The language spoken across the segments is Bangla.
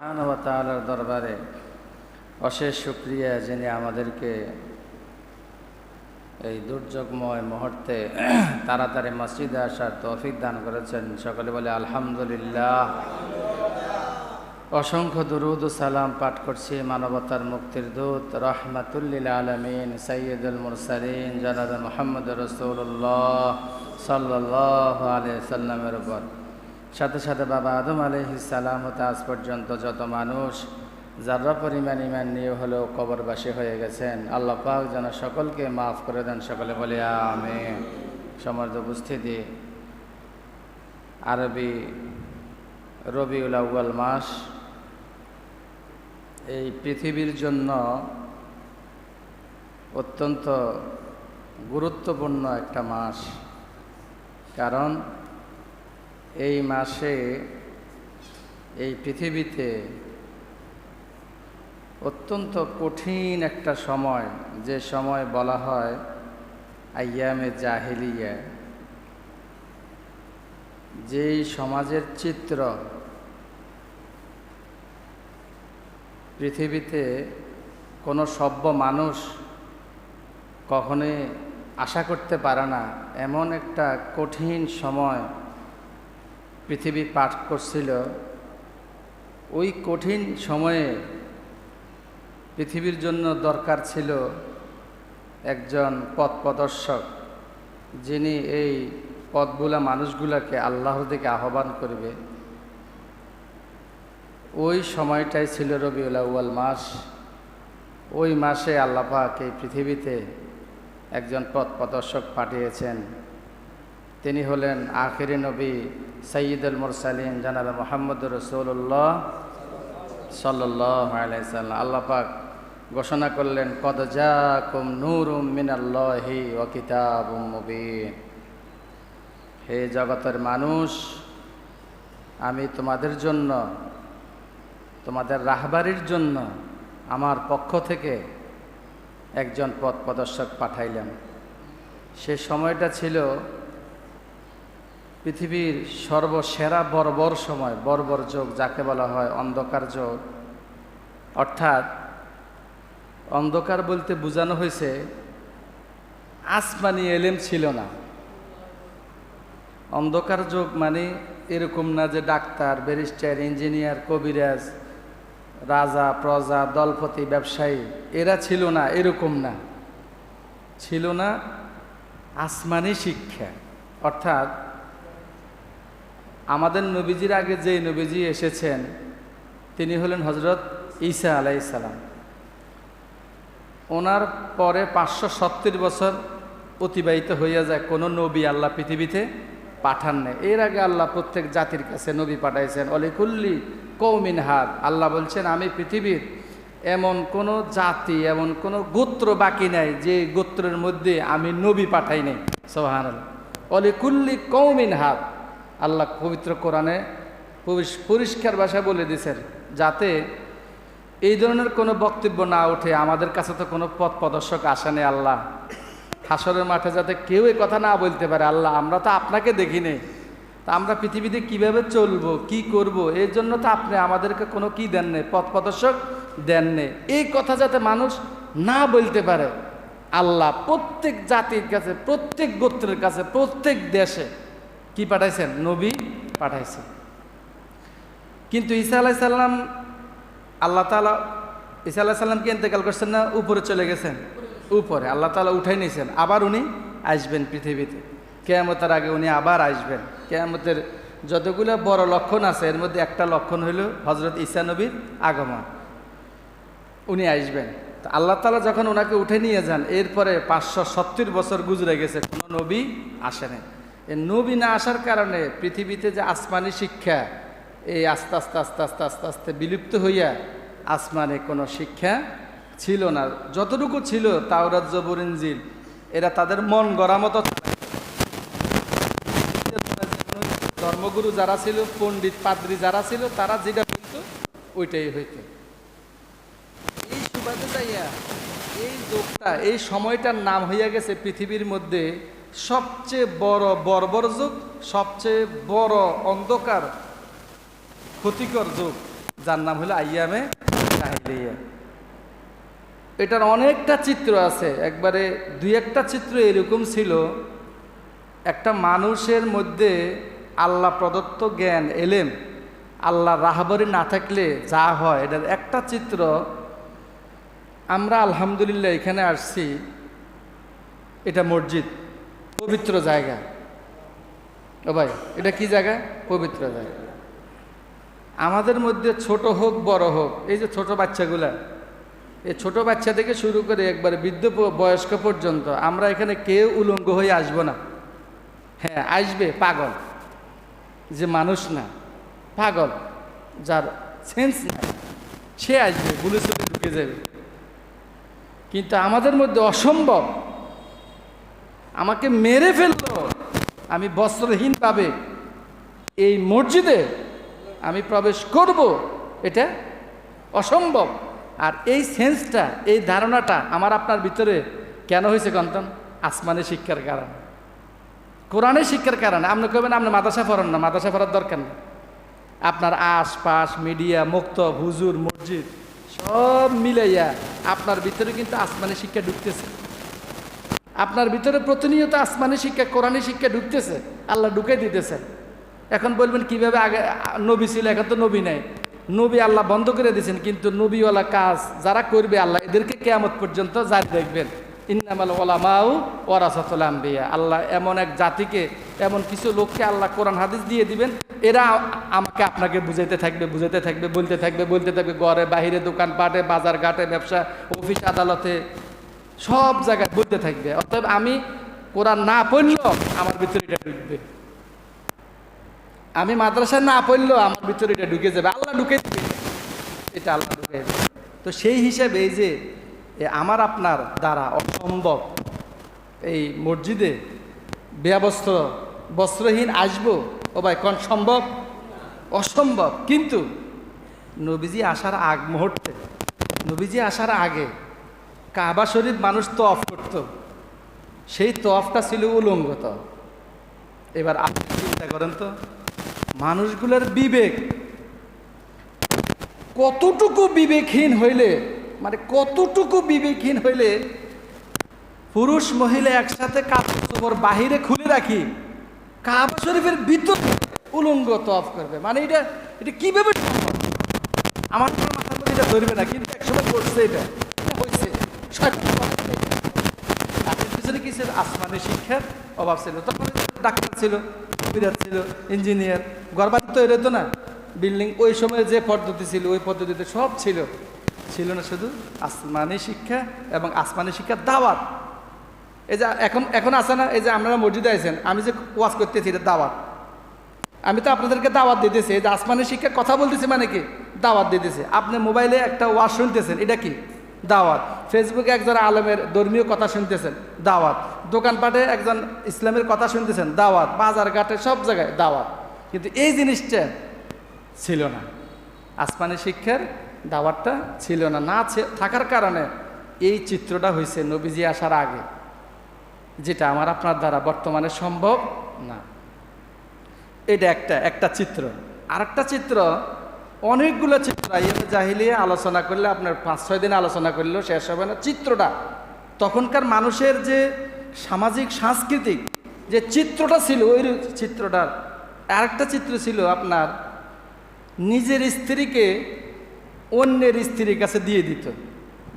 তাআলার দরবারে অশেষ শুক্রিয়া যিনি আমাদেরকে এই দুর্যোগময় মুহূর্তে তাড়াতাড়ি মসজিদে আসার তৌফিক দান করেছেন। সকলে বলে আলহামদুলিল্লাহ। অসংখ্য দুরুদ সালাম পাঠ করছি মানবতার মুক্তির দূত রহমাতুল্লিল আলমিন সৈয়দুল মুরসালিন জানাদ মোহাম্মদ রসুল্লাহ সাল্লাহ আলিয়া সাল্লামের উপর। সাথে সাথে বাবা আদম আলহিসাল্লাম হতে আজ পর্যন্ত যত মানুষ যারা পরিমাণ ইমান নিয়ে হলেও কবরবাসী হয়ে গেছেন, আল্লাহ পাক যেন সকলকে মাফ করে দেন। সকলে বলে আমি সমর্থ উপস্থিতি, আরবি রবিউল আউ্য়াল মাস। এই পৃথিবীর জন্য অত্যন্ত গুরুত্বপূর্ণ একটা মাস। কারণ এই মাসে এই পৃথিবীতে অত্যন্ত কঠিন একটা সময়, যে সময় বলা হয় আয়ামে জাহিলিয়া। যেই সমাজের চিত্র পৃথিবীতে কোনো সভ্য মানুষ কখনোই আশা করতে পারে না, এমন একটা কঠিন সময় পৃথিবী পাঠ করছিল, ওই কঠিন সময়ে পৃথিবীর জন্য দরকার ছিল একজন পথ প্রদর্শক, যিনি এই পথগুলা মানুষগুলাকে আল্লাহর দিকে আহ্বান করবে। ওই সময়টাই ছিল রবিউল আউ্য়াল মাস। ওই মাসে আল্লাপাক এই পৃথিবীতে একজন পথ প্রদর্শক পাঠিয়েছেন। তিনি হলেন আখিরি নবী সঈদুল মুরসালিম জানাব মোহাম্মদ রসুল্লাহ সাল্লাহ আলাইসাল্লাম আল্লাপাক ঘোষণা করলেন কদজা কুম নূরুম মিনাল্লাহি ও কিতাব মুবিন। হে জগতের মানুষ, আমি তোমাদের জন্য, তোমাদের রাহবারির জন্য আমার পক্ষ থেকে একজন পথ প্রদর্শক পাঠাইলাম। সে সময়টা ছিল পৃথিবীর সর্বসেরা বর্বর সময়, বর্বর যোগ যাকে বলা হয় অন্ধকার যোগ। অর্থাৎ অন্ধকার বলতে বোঝানো হয়েছে, আসমানি এলেম ছিল না। অন্ধকার যোগ মানে এরকম না যে ডাক্তার, ব্যারিস্টার, ইঞ্জিনিয়ার, কবিরাজ, রাজা, প্রজা, দলপতি, ব্যবসায়ী, এরা ছিল না, এরকম না। ছিল না আসমানি শিক্ষা। অর্থাৎ আমাদের নবীজির আগে যে নবীজি এসেছেন, তিনি হলেন হজরত ঈসা আলাইসালাম ওনার পরে পাঁচশো সত্তর বছর অতিবাহিত হইয়া যায়, কোনো নবী আল্লাহ পৃথিবীতে পাঠান নেই। এর আগে আল্লাহ প্রত্যেক জাতির কাছে নবী পাঠাইছেন, অলিকুল্লি কৌমিন হাত আল্লাহ বলছেন, আমি পৃথিবীর এমন কোনো জাতি, এমন কোনো গোত্র বাকি নাই যে গোত্রের মধ্যে আমি নবী পাঠাই নাই। সোহান অলিকুল্লি কৌমিন হাত আল্লাহ পবিত্র কোরআনে পরিষ্কার ভাষায় বলে দিয়েছেন, যাতে এই ধরনের কোনো বক্তব্য না ওঠে, আমাদের কাছে তো কোনো পথ প্রদর্শক আসে নেই আল্লাহ। হাসরের মাঠে যাতে কেউ এই কথা না বলতে পারে, আল্লাহ, আমরা তো আপনাকে দেখি নেই তা আমরা পৃথিবীতে কীভাবে চলব, কি করব, এর জন্য তো আপনি আমাদেরকে কোনো কি দেন নেই, পথ প্রদর্শক দেন নেই। এই কথা যাতে মানুষ না বলতে পারে, আল্লাহ প্রত্যেক জাতির কাছে, প্রত্যেক গোত্রের কাছে, প্রত্যেক দেশে কি পাঠাইছেন? নবী পাঠাইছেন কিন্তু ঈসা আলাইসাল্লাম আল্লাহ তালা ঈসা আল্লাহ সাল্লামকে ইন্তেকাল করছেন না, উপরে চলে গেছেন? উপরে। আল্লাহ তালা উঠাই নিয়েছেন। আবার উনি আসবেন পৃথিবীতে। কেয়ামতের আগে উনি আবার আসবেন। কেয়ামতের যতগুলো বড় লক্ষণ আছে, এর মধ্যে একটা লক্ষণ হইল হজরত ঈসা নবীর আগমন। উনি আসবেন। তো আল্লাহ তালা যখন ওনাকে উঠে নিয়ে যান, এরপরে পাঁচশো সত্তর বছর গুজরে গেছে, কোনো নবী আসেনি নবী না আসার কারণে পৃথিবীতে যে আসমানি শিক্ষা, এই আস্তে আস্তে আস্তে আস্তে আস্তে আস্তে বিলুপ্ত হইয়া আসমানে কোনো শিক্ষা ছিল না। যতটুকু ছিল তাওরাত, জবর, ইনজিল, এরা তাদের মন গড়া মতো ধর্মগুরু যারা ছিল, পণ্ডিত, পাদ্রী যারা ছিল, তারা যেটা হইত ওইটাই হইত। এই সুবাদে যাইয়া এই যুগটা এই সময়টার নাম হইয়া গেছে পৃথিবীর মধ্যে সবচেয়ে বড় বর্বর যুগ, সবচেয়ে বড় অন্ধকার, ক্ষতিকর যুগ। যার নাম হলো আইয়ামে জাহিলিয়া এটার অনেকটা চিত্র আছে। একবারে দুই একটা চিত্র এরকম ছিল। একটা মানুষের মধ্যে আল্লাহ প্রদত্ত জ্ঞান, এলেম, আল্লাহ রাহাবরি না থাকলে যা হয়, এটার একটা চিত্র। আমরা আলহামদুলিল্লাহ এখানে আসছি। এটা মসজিদ। পবিত্র জায়গা। ও ভাই, এটা কি জায়গা? পবিত্র জায়গা। আমাদের মধ্যে ছোট হোক, বড় হোক, এই যে ছোট বাচ্চাগুলা, এই ছোট বাচ্চা থেকে শুরু করে একবার বৃদ্ধ বয়স্ক পর্যন্ত আমরা এখানে কেউ উলঙ্গ হয়ে আসব না। হ্যাঁ আসবে, পাগল। যে মানুষ না, পাগল, যার সেন্স নাই। সে আসবে, বুলে ঢুকে যাবে। কিন্তু আমাদের মধ্যে অসম্ভব। আমাকে মেরে ফেলল। আমি বস্ত্রহীন পাবে এই মসজিদে আমি প্রবেশ করব, এটা অসম্ভব। আর এই সেন্সটা, এই ধারণাটা আমার আপনার ভিতরে কেন হয়েছে কন্তন আসমানে শিক্ষার কারণে। কোরআনের শিক্ষার কারণে। আপনি কবেন আপনি মাদ্রাসা পড়েন না মাদ্রাসা পড়ার দরকার নেই। আপনার আশপাশ, মিডিয়া, মুক্ত, হুজুর, মসজিদ, সব মিলাইয়া আপনার ভিতরে কিন্তু আসমানি শিক্ষা ঢুকতেছে। আপনার ভিতরে প্রতিনিয়ত আসমানি শিক্ষা, কোরআনী শিক্ষা ঢুকতেছে, আল্লাহ ঢুকে দিতেছে এখন বলবেন, কীভাবে আগে, নবী ছিল, এখন তো নবী নাই। নবী আল্লাহ বন্ধ করে দিয়েছেন, কিন্তু নবীওয়ালা কাজ যারা করবে আল্লাহ এদেরকে কেয়ামত পর্যন্ত জারি দেখবেন ইন্নামাল ওলামাউ ওরাসাতুল আম্বিয়া। আল্লাহ এমন এক জাতিকে, এমন কিছু লোককে আল্লাহ কোরআন হাদিস দিয়ে দিবেন, এরা আমাকে আপনাকে বুঝাইতে থাকবে বুঝাইতে থাকবে, বলতে থাকবে বলতে থাকবে, ঘরে, বাহিরে, দোকানপাটে বাজার ঘাটে ব্যবসা, অফিস, আদালতে। সব জায়গায় বলতে থাকবে। অতএব আমি কোরআন না পড়লেও আমার ভিতরে এটা ঢুকবে। আমি মাদ্রাসা না পড়লেও আমার ভিতরে এটা ঢুকে যাবে। আল্লাহ ঢুকে দেবে। এটা আল্লাহ ঢুকে দেবে। তো সেই হিসাবে এই যে আমার আপনার দ্বারা অসম্ভব এই মসজিদে বেয়াবস্ত্র বস্ত্রহীন আসব? ও ভাই, কোন সম্ভব? অসম্ভব। কিন্তু নবীজি আসার আগ মুহূর্তে, নবীজি আসার আগে কাবা শরীফ মানুষ তফ করত। সেই তফটা ছিল উলঙ্গত। এবার আপনি চিন্তা করেন তো, মানুষগুলোর বিবেক কতটুকু বিবেকহীন হইলে মানে কতটুকু বিবেকহীন হইলে পুরুষ মহিলা একসাথে কাপড় বাহিরে খুলে রাখি, কাবা শরীফের ভিতরে উলঙ্গ তফ করবে। মানে এটা এটা কীভাবে সম্ভব? আমার মাথার মধ্যে এটা ধরবে না, কিন্তু একসময় করছে এটা এটা হয়েছে সঠিক কথা এটা। তাদের শিক্ষার অভাব ছিল তখন ডাক্তার ছিল ছিল ইঞ্জিনিয়ার গর্বাদি তৈরি হতো না বিল্ডিং ওই সময় যে পদ্ধতি ছিল ওই পদ্ধতিতে সব ছিল ছিল না শুধু আসমানি শিক্ষা এবং আসমানি শিক্ষার দাওয়াত এই যে এখন এখন আছে না এই যে আপনারা মসজিদে আছেন আমি যে ওয়াজ করতেছি এটা দাওয়াত আমি তো আপনাদেরকে দাওয়াত দিতেছি এই যে আসমানি শিক্ষা কথা বলতেছি মানে কি দাওয়াত দিতেছি আপনি মোবাইলে একটা ওয়াজ শুনতেছেন এটা কি দাওয়াত। ফেসবুকে একজন আলমের ধর্মীয় কথা শুনতেছেন, দাওয়াত। দোকানপাটে একজন ইসলামের কথা শুনতেছেন, দাওয়াত। বাজার ঘাটে সব জায়গায় দাওয়াত। কিন্তু এই জিনিসটা ছিল না। আসমানি শিক্ষার দাওয়াতটা ছিল না। না থাকার কারণে এই চিত্রটা হয়েছে নবীজি আসার আগে। যেটা আমার আপনার দ্বারা বর্তমানে সম্ভব না। এটা একটা একটা চিত্র। আর একটা চিত্র অনেকগুলো চিত্র। আইয়ামে আলোচনা করলে, আপনার পাঁচ ছয় দিন আলোচনা করলেও শেষ হবে না। চিত্রটা, তখনকার মানুষের যে সামাজিক, সাংস্কৃতিক যে চিত্রটা ছিল, ওই চিত্রটার আরেকটা চিত্র ছিল আপনার, নিজের স্ত্রীকে অন্যের স্ত্রীর কাছে দিয়ে দিত।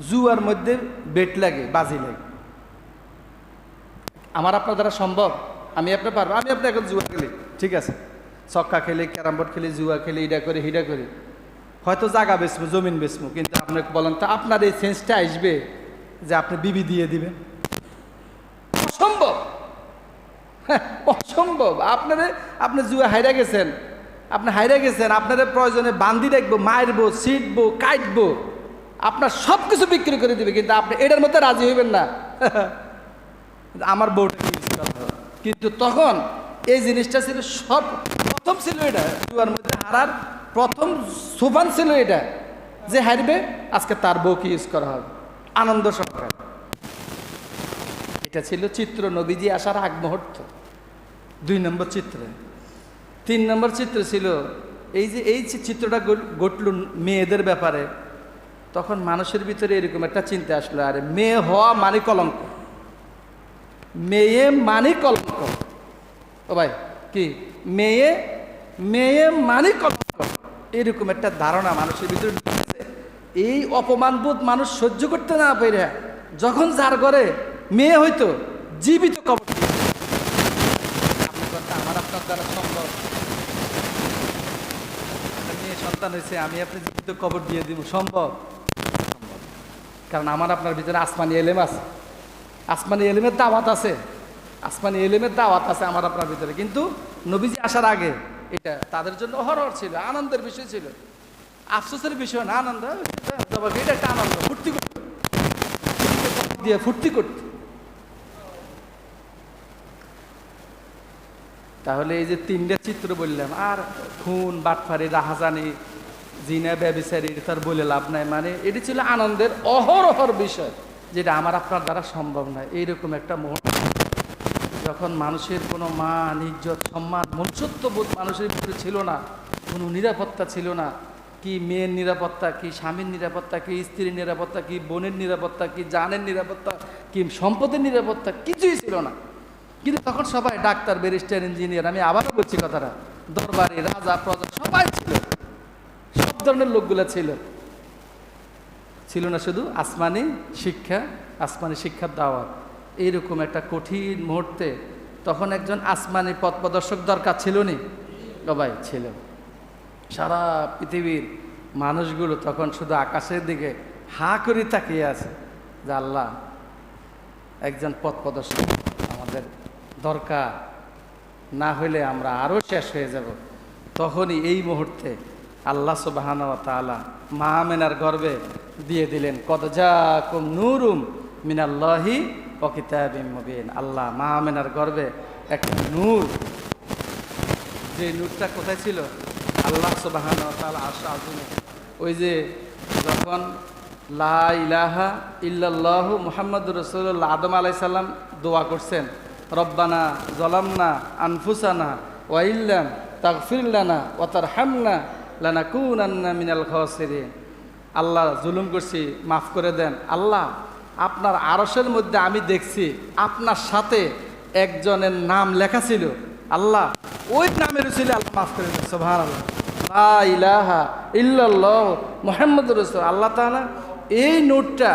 জুয়ার মধ্যে বেট লাগে, বাজি লাগে। আমার আপনার দ্বারা সম্ভব? আমি আপনার পারব? আমি আপনার এখন জুয়া খেলি। ঠিক আছে? ছক্কা খেলি ক্যারাম বোর্ড খেলি জুয়া খেলি ইডা করি হিডা করি। হয়তো জায়গা বেচবো জমিন বেচবো কিন্তু আপনাকে বলেন তো আপনার এই সেন্সটা আসবে যে আপনি বিবি দিয়ে দিবেন। অসম্ভব! হ্যাঁ, অসম্ভব! আপনারে আপনি জুয়া হাইরা গেছেন আপনি হাইরা গেছেন আপনাদের প্রয়োজনে বান্দি রাখব মারবো ছিটবো কাটবো আপনার সব কিছু বিক্রি করে দিবে কিন্তু আপনি এটার মধ্যে রাজি হইবেন না। আমার বউটা? কিন্তু তখন এই জিনিসটা ছিল সব প্রথম ছিল এটা। জুয়ার মধ্যে হারার প্রথম সোফান ছিল এটা। যে হারবে, আজকে তার বউকে ইউজ করা হবে। আনন্দ সহকারে এটা ছিল চিত্র নবীজি আসার আগ মুহূর্ত। দুই নম্বর চিত্র। তিন নম্বর চিত্র ছিল, এই যে এই চিত্রটা ঘট- ঘটল মেয়েদের ব্যাপারে, তখন মানুষের ভিতরে এরকম একটা চিন্তা আসলো, আরে মেয়ে হওয়া মানে কলঙ্ক। মেয়ে মানে কলঙ্ক। ও ভাই, কি? মেয়ে মেয়ে মানে কলঙ্ক এরকম একটা ধারণা মানুষের ভিতরে। এই অপমানবোধ মানুষ সহ্য করতে না পেরে। যখন যার ঘরে মেয়ে হইতো, জীবিত কবর আমার আপনার দ্বারা সম্ভব। মেয়ে সন্তান হয়েছে, আমি আপনি জীবিত কবর দিয়ে দিব। সম্ভব। কারণ আমার আপনার ভিতরে আসমানি এলেম আছে। আসমানি এলেমের দাওয়াত আছে। আসমানি এলেমের দাওয়াত আছে আমার আপনার ভিতরে। কিন্তু নবীজি আসার আগে এটা তাদের জন্য হরহর ছিল, আনন্দের বিষয় ছিল। আফসোসের বিষয় না, আনন্দ এটা একটা আনন্দ, ফুর্তি করত। দিয়ে ফুর্তি করত। তাহলে এই যে তিনটা চিত্র বললাম, আর খুন, বাটফারি, রাহাজানি, জিনা, ব্যবিচারি তার বলে লাভ নাই। মানে এটি ছিল আনন্দের অহরহর বিষয়, যেটা আমার আপনার দ্বারা সম্ভব নয়। এইরকম একটা মুহূর্ত যখন মানুষের কোনো মান, ইজ্জত, সম্মান মনুষ্যত্ববোধ মানুষের ভিতরে ছিল না, কোনো নিরাপত্তা ছিল না, কি মেয়ের নিরাপত্তা, কি স্বামীর নিরাপত্তা, কি স্ত্রীর নিরাপত্তা, কি বোনের নিরাপত্তা, কি জানের নিরাপত্তা, কি সম্পদের নিরাপত্তা, কিছুই ছিল না। কিন্তু তখন সবাই ডাক্তার, ব্যারিস্টার, ইঞ্জিনিয়ার, আমি আবারও বলছি কথাটা, দরবারে, রাজা, প্রজা, সবাই ছিল। সব ধরনের লোকগুলো ছিল। ছিল না শুধু আসমানি শিক্ষা, আসমানি শিক্ষার দাওয়াত। এইরকম একটা কঠিন মুহূর্তে তখন একজন আসমানি পথ প্রদর্শক দরকার ছিল নি সবাই ছিল। সারা পৃথিবীর মানুষগুলো তখন শুধু আকাশের দিকে হা করে তাকিয়ে আছে যে, আল্লাহ, একজন পথ প্রদর্শক আমাদের দরকার। না হলে আমরা আরও শেষ হয়ে যাব। তখনই এই মুহূর্তে আল্লাহ সুবাহান তালা মা মেনার গর্বে দিয়ে দিলেন যা কুম নুরুম মিনাল্লাহি ও কিতাবিম মুবিন। আল্লাহ মা মেনার গর্বে একটা নূর। যে নূরটা কোথায় ছিল? আল্লাহ সুবাহান ওই যে যখন লা ইলাহা ইল্লাল্লাহু মুহাম্মদ রসুল্লাহ আদম আলাইসাল্লাম দোয়া করছেন, রব্বানা জলামনা আনফুসানা ওয়াইল্লাম তাগফিরলানা ওয়াতার হামনা লানা কুনান্না মিনাল খাসিরিন। আল্লাহ জুলুম করছি, মাফ করে দেন। আল্লাহ আপনার আরসের মধ্যে আমি দেখছি আপনার সাথে একজনের নাম লেখা ছিল। আল্লাহ, ওই নামের ছিল আল্লাহ মাফ করে ইলাহা ইল্লাল্লাহ মোহাম্মদ রসুল। আল্লাহ তাআলা এই নোটটা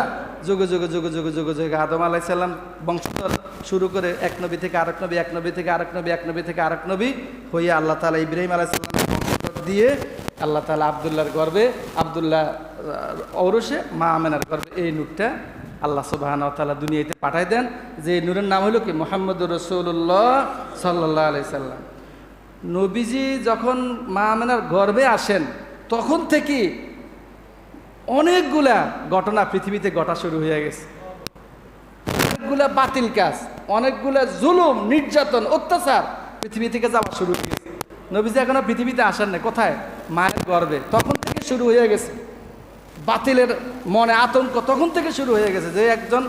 যুগে যুগে যুগে যুগে যুগে যুগে আদম আলাইসাল্লাম বংশধর শুরু করে এক নবী থেকে আরেক নবী, এক নবী থেকে আরেক নবী, এক নবী থেকে আরেক নবী হইয়া আল্লাহ তাআলা ইব্রাহিম আলাইসাল্লাম দিয়ে আল্লাহ তালা আবদুল্লাহর গর্বে, আবদুল্লাহ ঔরসে মা আমেনার গর্বে এই নূরটা আল্লাহ সুবাহান তাআলা দুনিয়াতে পাঠাই দেন, যে নূরের নাম হলো কি? মোহাম্মদ রসুল্লাহ সাল্লাহ আলাই সাল্লাম। নবীজি যখন মা আমেনার গর্বে আসেন, তখন থেকে অনেকগুলা ঘটনা পৃথিবীতে ঘটা শুরু হয়ে গেছে। অনেকগুলা বাতিল কাজ, অনেকগুলা জুলুম, নির্যাতন, অত্যাচার পৃথিবী থেকে যাওয়া শুরু হয়ে গেছে। নবীজি এখনও পৃথিবীতে আসেন না কোথায়? মায়ের গর্বে তখন থেকে শুরু হয়ে গেছে। বাতিলের মনে আতঙ্ক তখন থেকে শুরু হয়ে গেছে যে একজন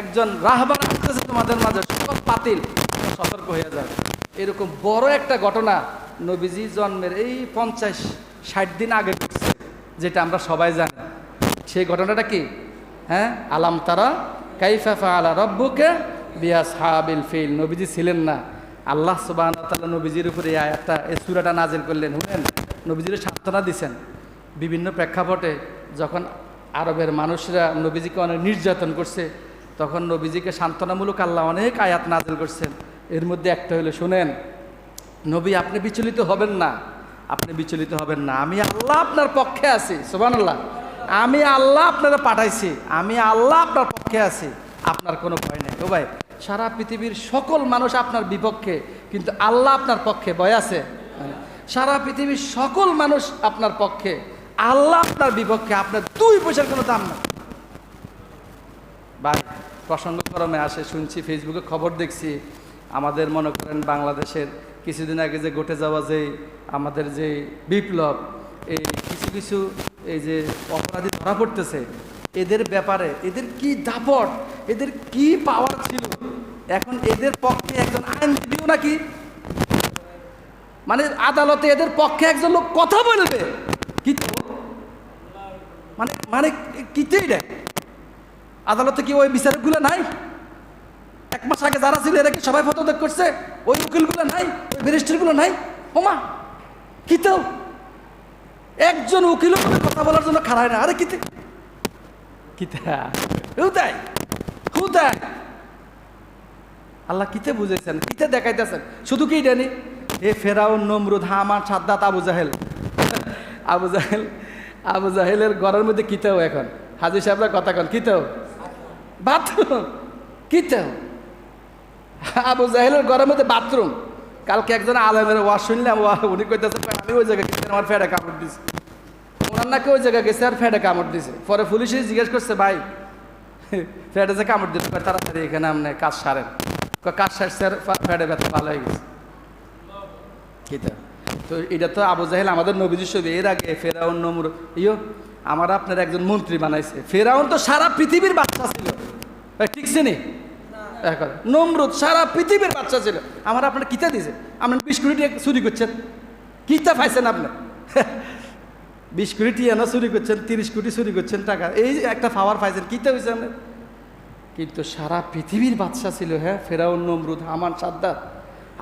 একজন রাহবার আসতেছে তোমাদের মাঝে, সকল বাতিল সতর্ক হয়ে যাবে এরকম বড় একটা ঘটনা নবীজি জন্মের এই পঞ্চাশ, ষাট দিন আগে যেটা আমরা সবাই জানি। সেই ঘটনাটা কি? হ্যাঁ? আলাম তারা কাইফাফা আলা রব্বুকে বিয়া সাহাবিল ফিল। নবীজি ছিলেন না। আল্লাহ সুবাহ তাল্লাহ নবীজির উপরে আয়াতটা, এই সুরাটা নাজিল করলেন। শুনেন, নবীজির সান্ত্বনা দিছেন। বিভিন্ন প্রেক্ষাপটে যখন আরবের মানুষরা নবীজিকে অনেক নির্যাতন করছে, তখন নবীজিকে সান্ত্বনামূলক আল্লাহ অনেক আয়াত নাজিল করছেন। এর মধ্যে একটা হলো, শুনেন, নবী আপনি বিচলিত হবেন না, আপনি বিচলিত হবেন না। আমি আল্লাহ আপনার পক্ষে আছি সোবান আল্লাহ আমি আল্লাহ আপনারা পাঠাইছি, আমি আল্লাহ আপনার পক্ষে আছি, আপনার কোনো ভয় নেই। ও ভাই, সারা পৃথিবীর সকল মানুষ আপনার বিপক্ষে, কিন্তু আল্লাহ আপনার পক্ষে ভয় আছে। সারা পৃথিবীর সকল মানুষ আপনার পক্ষে। আল্লাহ আপনার বিপক্ষে আপনার দুই পয়সার কোনো দাম না বা প্রসঙ্গক্রমে আসে, শুনছি ফেসবুকে খবর দেখছি, আমাদের মনে করেন বাংলাদেশের কিছুদিন আগে যে ঘটে যাওয়া যে আমাদের যে বিপ্লব, এই কিছু কিছু এই যে অপরাধী ধরা পড়তেছে, এদের ব্যাপারে এদের কি দাপট, এদের কি পাওয়ার ছিল? এখন এদের পক্ষে একজন আইনজীবীও নাকি? মানে আদালতে এদের পক্ষে একজন লোক কথা বলবে? কি তো? মানে মানে কিতে এটা আদালতে কি ওই বিচারকগুলো নাই? এক মাস আগে যারা ছিল এরা কি সবাই পদত্যাগ করছে? ওই উকিলগুলো নাই? ওই ব্যারিস্টারগুলো নাই? ওমা কি তো একজন উকিলও কথা বলার জন্য খাড়ায় না। আরে কিতে কিতা? হুদাই হুদাই। আল্লাহ কিতে বুঝেছেন কিতে দেখাইতেছেন। শুধু কি জানি? এ ফেরাউন নমরুদ হামান সাদ্দাত আবু জাহেল। আবু জাহেল, আবু জাহেলের ঘরের মধ্যে কিতেও এখন? হাজি সাহেবরা কথা কন কিতেও বাথরুম। কিতেও আবু জাহেলের ঘরের মধ্যে বাথরুম। কালকে একজন আলমের ওয়া শুনলাম, ওয়া, উনি কইতেছে আমি ওই জায়গায় গেছি, আমার ফেডে কামড় দিছে। ওনার নাকি ওই জায়গায় গেছে, আর ফেডে কামড় দিছে। পরে পুলিশে জিজ্ঞেস করছে, ভাই ফেডে যে কামড় দিতে পারে তাড়াতাড়ি এখানে আপনি কাজ সারেন। কাজ সারছে আর ফা- ফেডে ব্যথা ভালো হয়ে গেছে। কিতা তো এটা তো আবু জাহেল আমাদের নবীজি ছবি। এর আগে ফেরাউন নমর ইয়ো আমার আপনার একজন মন্ত্রী বানাইছে। ফেরাউন তো সারা পৃথিবীর বাচ্চা ছিল। ঠিক নি? এখন নমরুদ সারা পৃথিবীর বাচ্চা ছিল। আমার আপনার কিতা দিয়েছে আপনার বিশ কোটি টাকা চুরি করছেন। কিতা পাইছেন আপনি? বিশ কোটি টিয়া চুরি করছেন তিরিশ কোটি চুরি করছেন টাকা। এই একটা পাওয়ার পাইছেন কিতা হয়েছে আপনার? কিন্তু সারা পৃথিবীর বাদশা ছিল হ্যাঁ ফেরাউন নমরুদ হামান সাদ্দাত।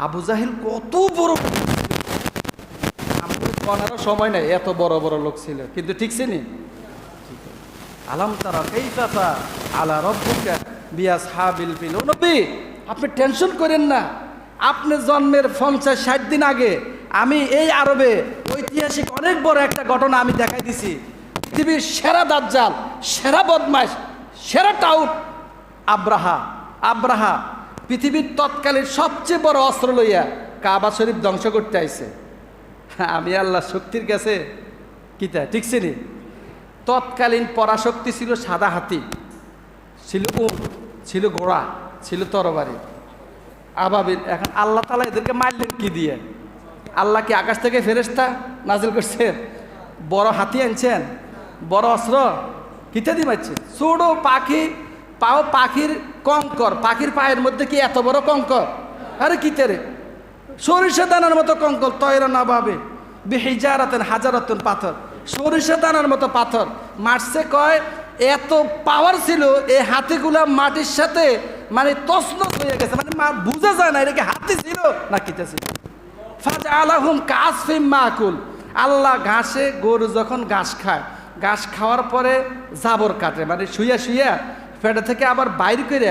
আবু জাহিল কত বড় কনারও সময় নাই, এত বড় বড় লোক ছিল। কিন্তু ঠিক নি আলাম তারা আলা বিয়াস ও নবী, আপনি টেনশন করেন না। আপনি জন্মের পঞ্চাশ ষাট দিন আগে আমি এই আরবে ঐতিহাসিক অনেক বড় একটা ঘটনা আমি দেখাই দিছি। পৃথিবীর সেরা দাজ্জাল, সেরা বদমাস সেরা টাউট, আব্রাহা আব্রাহা, পৃথিবীর তৎকালীন সবচেয়ে বড় অস্ত্র লইয়া কাবা শরীফ ধ্বংস করতে আইছে। আমি আল্লাহ শক্তির কাছে কিতা ঠিক নি তৎকালীন পরাশক্তি ছিল সাদা হাতি, ছিল উট ছিল ঘোড়া, ছিল তরবারি। আবাবিল, এখন আল্লাহ তালা এদেরকে মারলেন কি দিয়ে? আল্লাহ কি আকাশ থেকে ফেরেস্তা নাজিল করছেন বড় হাতি আনছেন, বড় অস্ত্র কিতে দিয়ে মারছে? ছোটো পাখি, পাও পাখির কঙ্কর, পাখির পায়ের মধ্যে কি এত বড় কঙ্কর? আরে কিতে রে? সরিষা দানার মতো কঙ্কর তয়রা না ভাবে। বেহিজারাতেন হাজারাতন পাথর। সরিষা দানার মতো পাথর। মারছে কয়, এত পাওয়ার ছিল এই হাতিগুলা মাটির সাথে মানে তসনস হয়ে গেছে। মানে মা বুঝা যায় না, এটা কি হাতি ছিল না কিতে ছিল? ফাজা আলাহুম ফিম মাকুল। আল্লাহ ঘাসে গরু যখন ঘাস খায়, ঘাস খাওয়ার পরে জাবর কাটে। মানে শুইয়া শুইয়া পেটে থেকে আবার বাইর করে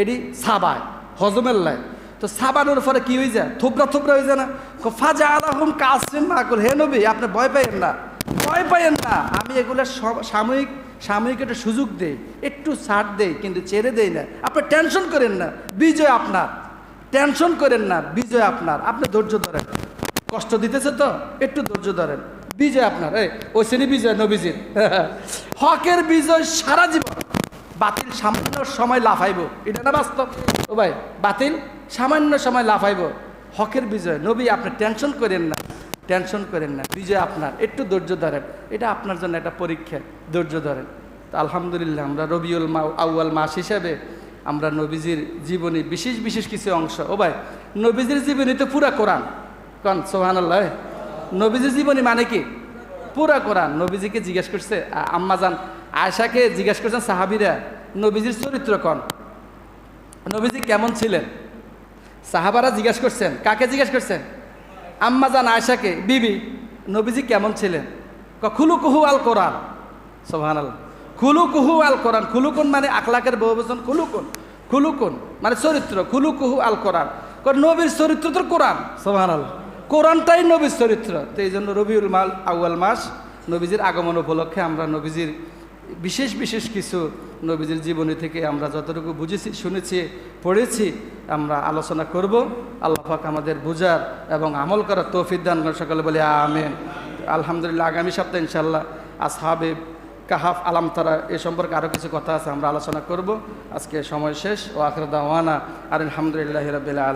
এটি সাবায় হজমের লাই তো সাবানোর পরে কি হয়ে যায় থুবরা থুবরা হয়ে যায় না ফাজা আলাহুম ফিম মাকুল। হে নবী, আপনি ভয় পাইয়েন না। ভয় পাইয়েন না। আমি এগুলো সাময়িক সাময়িক একটা সুযোগ দেই, একটু ছাড় দেই, কিন্তু ছেড়ে দেই না। আপনি টেনশন করেন না। বিজয় আপনার। টেনশন করেন না। বিজয় আপনার। আপনি ধৈর্য ধরেন। কষ্ট দিতেছে তো, একটু ধৈর্য ধরেন। বিজয় আপনার। এই, ওই শ্রেণি বিজয় নবীজির। হকের বিজয় সারা জীবন। বাতিল সামান্য সময় লাফাইব। এটা না বাস্তব? ও ভাই, বাতিল সামান্য সময় লাফাইব। হকের বিজয়। নবী, আপনি টেনশন করেন না। টেনশন করেন না। বিজয় আপনার। একটু ধৈর্য ধরেন। এটা আপনার জন্য একটা পরীক্ষা। ধৈর্য ধরেন। তো আলহামদুলিল্লাহ, আমরা রবিউল মা আউয়াল মাস হিসাবে আমরা নবীজির জীবনী বিশেষ বিশেষ কিছু অংশ। ও ভাই, নবীজির জীবনী তো পুরা কোরআন। কন? সোহান আল্লাহ নবীজির জীবনী মানে কি? পুরা কোরআন। নবীজিকে জিজ্ঞেস করছে আম্মাজান আয়সাকে জিজ্ঞেস করছেন, সাহাবিরা, নবীজির চরিত্র কন? নবীজি কেমন ছিলেন? সাহাবারা জিজ্ঞেস করছেন, কাকে জিজ্ঞেস করছেন? আম্মাজান আয়সাকে বিবি, নবীজি কেমন ছিলেন? খুলু কুহু আল কোরআন। সোহান আল্লাহ খুলু কুহু আল কোরআন। খুলুকুন মানে আখলাকের বহুবচন, খুলুকুন। খুলুকুন মানে চরিত্র। খুলু কুহু আল কোরআন। নবীর চরিত্র তো কোরআন। সোহান আল্লাহ কোরআনটাই নবীর চরিত্র। তো এই জন্য রবিউল মাল আউয়াল মাস নবীজির আগমন উপলক্ষে আমরা নবীজির বিশেষ বিশেষ কিছু নবীজির জীবনী থেকে আমরা যতটুকু বুঝেছি, শুনেছি, পড়েছি আমরা আলোচনা করব। আল্লাহ পাক আমাদের বুঝার এবং আমল করার তৌফিক দান। সকলে বলি আমেন। আলহামদুলিল্লাহ, আগামী সপ্তাহে ইনশাল্লাহ আসহাবে কাহাফ আলাম তারা এ সম্পর্কে আরও কিছু কথা আছে, আমরা আলোচনা করব। আজকে সময় শেষ। ও আখরদাওয়ানা আর আলহামদুলিল্লাহ রবিল্লা